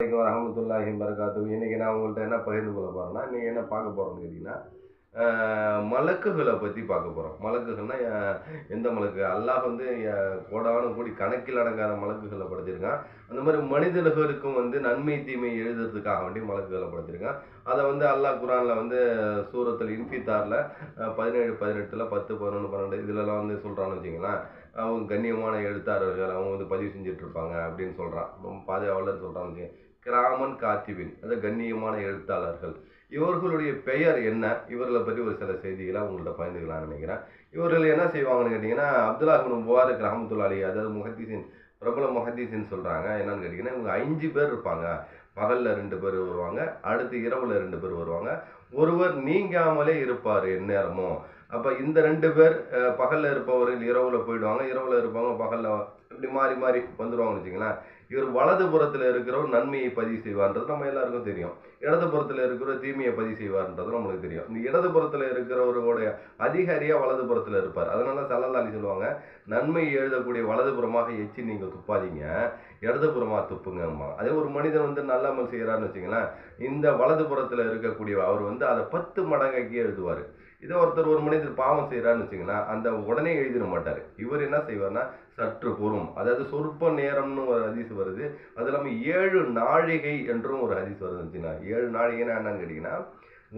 வரைக்கும் ரஹமத்துல்லாஹி வரகாத்து இன்னைக்கு நான் உங்கள்கிட்ட என்ன பகிர்ந்து கொள்ள போகிறேன்னா இன்றைக்கி என்ன பார்க்க போகிறோன்னு கேட்டிங்கன்னா மலக்குகளை பற்றி பார்க்க போகிறோம் மலக்குகள்னா எந்த மலக்கு? அல்லாஹ் வந்து கோடான கூடி கணக்கில் அடங்காத மலக்குகளை படைச்சிருக்கான். அந்த மாதிரி மனிதர்களுக்கும் வந்து நன்மை தீமை எழுதுறதுக்காக வேண்டி மலக்குகளை படைச்சிருக்கான். அதை வந்து அல்லாஹ் குரானில் வந்து சூரத்தில் இன்ஃபித்தாரில் பதினேழு பதினெட்டில் பத்து பதினொன்று பன்னெண்டு இதுலலாம் வந்து சொல்கிறான்னு வச்சிங்களேன் அவங்க கண்ணியமான எழுத்தாளர்கள் அவங்க வந்து பதிவு செஞ்சுட்டு இருப்பாங்க அப்படின்னு சொல்கிறான் ரொம்ப பாதுகாவலன்னு சொல்கிறான்னு கிராமன் காத்திவின் அது கண்ணியமான எழுத்தாளர்கள். இவர்களுடைய பெயர் என்ன? இவர்களை பற்றி ஒரு சில செய்திகளை உங்கள்கிட்ட பகிர்ந்துக்கலாம்னு நினைக்கிறேன். இவர்கள் என்ன செய்வாங்கன்னு கேட்டிங்கன்னா அப்துல்லா இப்னு முபாரக் ரஹமத்துல்லா அதாவது முகத்தீசின் பிரபல முஹத்தீசின் சொல்கிறாங்க என்னன்னு கேட்டிங்கன்னா இவங்க அஞ்சு பேர் இருப்பாங்க. பகலில் ரெண்டு பேர் வருவாங்க அடுத்து இரவில் ரெண்டு பேர் வருவாங்க. ஒருவர் நீங்காமலே இருப்பார் எந்நேரமும். அப்போ இந்த ரெண்டு பேர் பகலில் இருப்பவர்கள் இரவில் போயிடுவாங்க. இரவில் இருப்பவங்க பகலில் இப்படி மாறி மாறி வந்துடுவாங்கன்னு வச்சுங்களேன் இவர் வலது புறத்தில் இருக்கிறவர் நன்மையை பதிவு செய்வார்ன்றது நம்ம எல்லாருக்கும் தெரியும். இடது புறத்தில் இருக்கிற தீமையை பதிவு செய்வார்ன்றது நம்மளுக்கு தெரியும். இந்த இடது புறத்தில் இருக்கிறவருடைய அதிகாரியாக வலது புறத்தில் இருப்பார். அதனால சல்லல்லாலி சொல்லுவாங்க நன்மை எழுதக்கூடிய வலது புறமாக எச்சி நீங்கள் துப்பாதீங்க இடதுபுறமாக துப்புங்கம்மா. அதே ஒரு மனிதன் வந்து நல்ல அமல் செய்கிறான்னு வச்சுங்களேன் இந்த வலது புறத்தில் இருக்கக்கூடிய அவர் வந்து அதை பத்து மடங்காக்கி எழுதுவார். இதே ஒருத்தர் ஒரு மனிதர் பாவம் செய்கிறான்னு வச்சுங்களேன் அந்த உடனே எழுதிட மாட்டார். இவர் என்ன செய்வார்னா சற்று பொறும். அதாவது சொற்ப நேரம்னு ஒரு அதிசு வருது. அது இல்லாமல் ஏழு நாழிகை என்றும் ஒரு அதிசு வருது. வச்சுங்களா ஏழு நாழிகைன்னா என்னன்னு கேட்டிங்கன்னா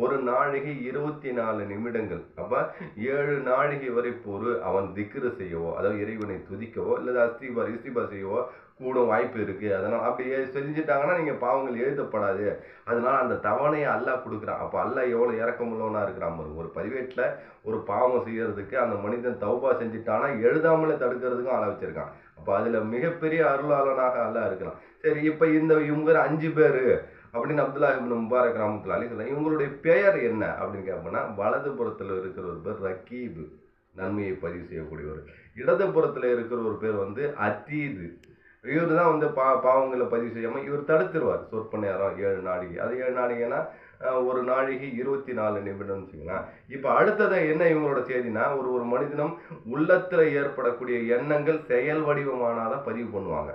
ஒரு நாழிகை இருபத்தி நாலு நிமிடங்கள். அப்போ ஏழு நாழிகை வரை பொறு அவன் திக்ரு செய்யவோ அதாவது இறைவனை துதிக்கவோ இல்லை அஸ்திபா இஸ்திபா செய்யவோ கூட வாய்ப்பு இருக்குது அதனால் அப்படி செஞ்சுட்டாங்கன்னா நீங்கள் பாவங்கள் எழுதப்படாது. அதனால் அந்த தவணையை அல்லாஹ் கொடுக்குறான். அப்போ அல்லா எவ்வளோ இறக்கமுள்ளவனாக இருக்கிறான் ஒரு பதிவேட்டில் ஒரு பாவம் செய்கிறதுக்கு அந்த மனிதன் தௌபா செஞ்சுட்டானா எழுதாமலே தடுக்கிறதுக்கும் ஆள வச்சுருக்கான். அப்போ அதில் மிகப்பெரிய அருளாளனாக அல்லாஹ் இருக்கிறான். சரி இப்போ இந்த இவங்கிற அஞ்சு பேர் அப்படின்னு அப்துல்லா இப்னு முபாரக் ராமத்துல அலி சொல்றாங்க இவங்களுடைய பெயர் என்ன அப்படின்னு கேட்போம்னா வலது புறத்தில் இருக்கிற ஒரு பேர் ரக்கீபு நன்மையை பதிவு செய்யக்கூடியவர். இடது புறத்தில் இருக்கிற ஒரு பேர் வந்து அதீது. இவர் தான் வந்து பா பாவங்களை பதிவு செய்யாமல் இவர் தடுத்துருவார். சொற்ப நேரம் ஏழு நாழிகை. அது ஏழு நாழிகைனா ஒரு நாழிகை இருபத்தி நாலு நிமிடம்னு வச்சுக்கலாம் இப்போ அடுத்தது என்ன இவங்களோட செய்தினா ஒரு ஒரு மனிதனும் உள்ளத்தில் ஏற்படக்கூடிய எண்ணங்கள் செயல் வடிவமானாதான் பதிவு பண்ணுவாங்க.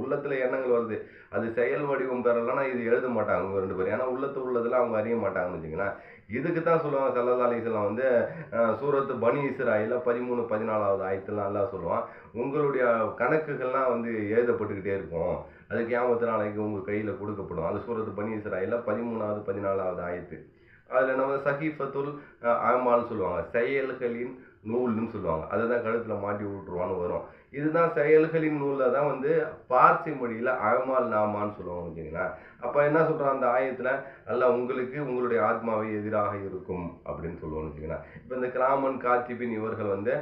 உள்ளத்தில் எண்ணங்கள் வருது. அது செயல் வடிவம் பெறலைன்னா இது எழுத மாட்டாங்க அவங்க ரெண்டு பேரும். ஏன்னா உள்ளத்து உள்ளதெல்லாம் அவங்க அறிய மாட்டாங்கன்னு வச்சுங்களேன் இதுக்கு தான் சொல்லுவாங்க சல்லல்லா அலிஸ்லாம் வந்து சூரத்து பனி இஸ்ராயில் பதிமூணு பதினாலாவது ஆயத்துலாம் எல்லாம் சொல்லுவான். உங்களுடைய கணக்குகள்லாம் வந்து எழுதப்பட்டுக்கிட்டே இருக்கும். அதுக்கு கியாமத்து நாளைக்கு உங்கள் கையில் கொடுக்கப்படும். அது சூரத்து பனி இஸ்ராயில் பதிமூணாவது பதினாலாவது ஆயத்து. அதில் நம்ம சகிஃபத்துல் ஆமான்னு சொல்லுவாங்க. செயல்களின் நூல்னு சொல்லுவாங்க. அதை தான் கழுத்தில் மாட்டி விட்டுருவான்னு வரும். இதுதான் செயல்களின் நூலில் தான் வந்து பார்சி மொழியில் அகமால் நாமான்னு சொல்லுவாங்க வச்சுங்களேன் அப்போ என்ன சொல்கிறான் அந்த ஆயத்தில்? அல்ல உங்களுக்கு உங்களுடைய ஆத்மாவை எதிராக இருக்கும் அப்படின்னு சொல்லுவோம்னு வச்சிங்கன்னா இப்போ இந்த கிராமன் காத்திபின் இவர்கள் வந்து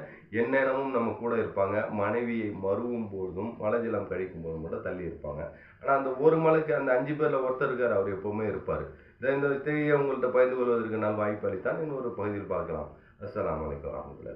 எந்நேரமும் நம்ம கூட இருப்பாங்க. மனைவியை மருவும் போதும் மலஜலம் கழிக்கும் போதும் கூட தள்ளி இருப்பாங்க. ஆனால் அந்த ஒரு மலைக்கு அந்த அஞ்சு பேரில் ஒருத்தர் இருக்கார் அவர் எப்போவுமே இருப்பார். இந்த செய்தியை உங்கள்கிட்ட பகிர்ந்து கொள்வதற்கு நான் வாய்ப்பு அளித்தான் இன்னொரு பகுதியில் பார்க்கலாம். அஸ்லாம் வலைக்கம் வரமத்துல